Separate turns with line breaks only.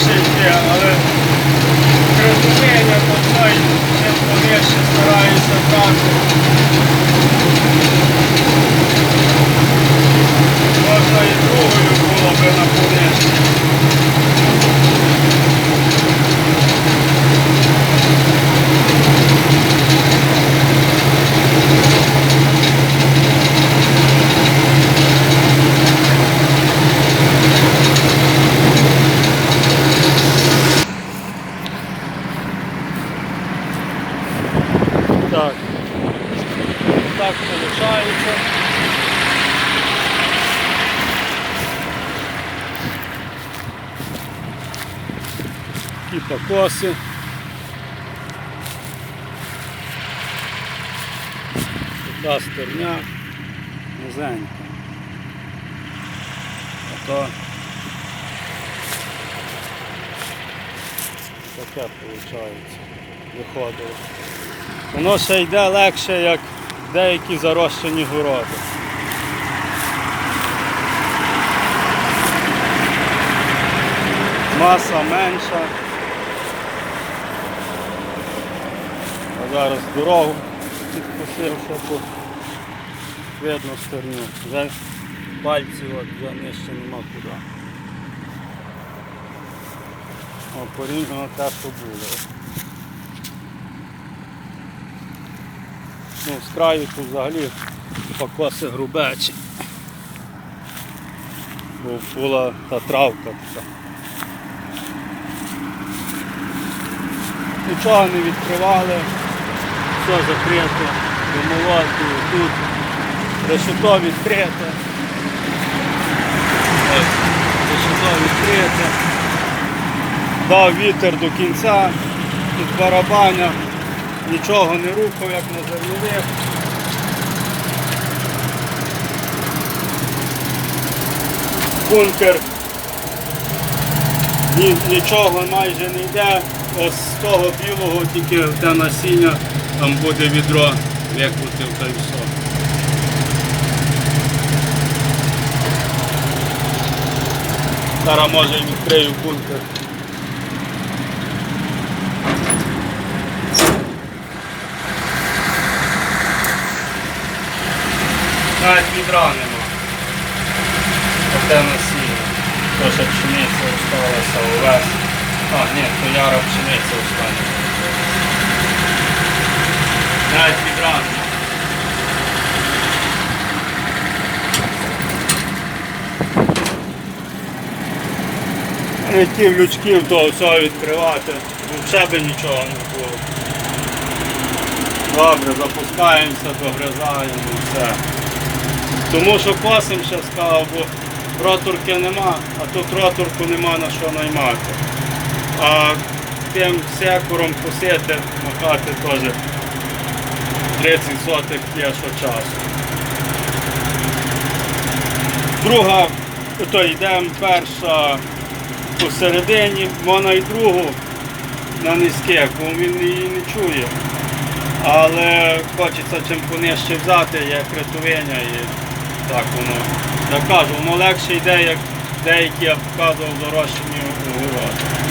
Можна скорше але розуміння, чим повіше стараюся брати. Можна і другою було би на повітрі. Так. Так получается. І покоси. Така стерня. Низенька. А то таке виходить. Воно ще йде легше, як деякі зарощені городи. Маса менша. А зараз дорогу підкусив, щоб видно стерню. Вже пальці от, вже нижче нема куди. О, порівняно те, що було. Ну, з краю тут взагалі покоси грубечі. Бо була та травка така. Нічого не відкривали, все закрито, домовати тут, решето відкрите. Решето відкрите. Дав вітер до кінця, тут барабаня, нічого не рухав, як на зернових. Бункер ні, нічого майже не йде. Ось з того білого тільки те насіння, там буде відро викрутив та й все. Зараз може відкрию бункер. Навіть відра нема. Оте насіння. То ще пшениця осталася увесь. А, ні, то яра пшениця остання. Навіть відра нема. Летів лючків, то все відкривати. Взагалі би нічого не було. Добре, запускаємося, догризаємо і все. Тому що косим ще сказав, бо роторки нема, а тут роторку нема на що наймати. А тим секором косити, махати теж 30 сотих є що часу. Друга, то йдемо перша посередині, вона і другу на низьких, бо він її не чує. Але хочеться чим понижче взяти, як рятування так воно. Я кажу, воно легше йде, як деякі я показував дорожчені огороди.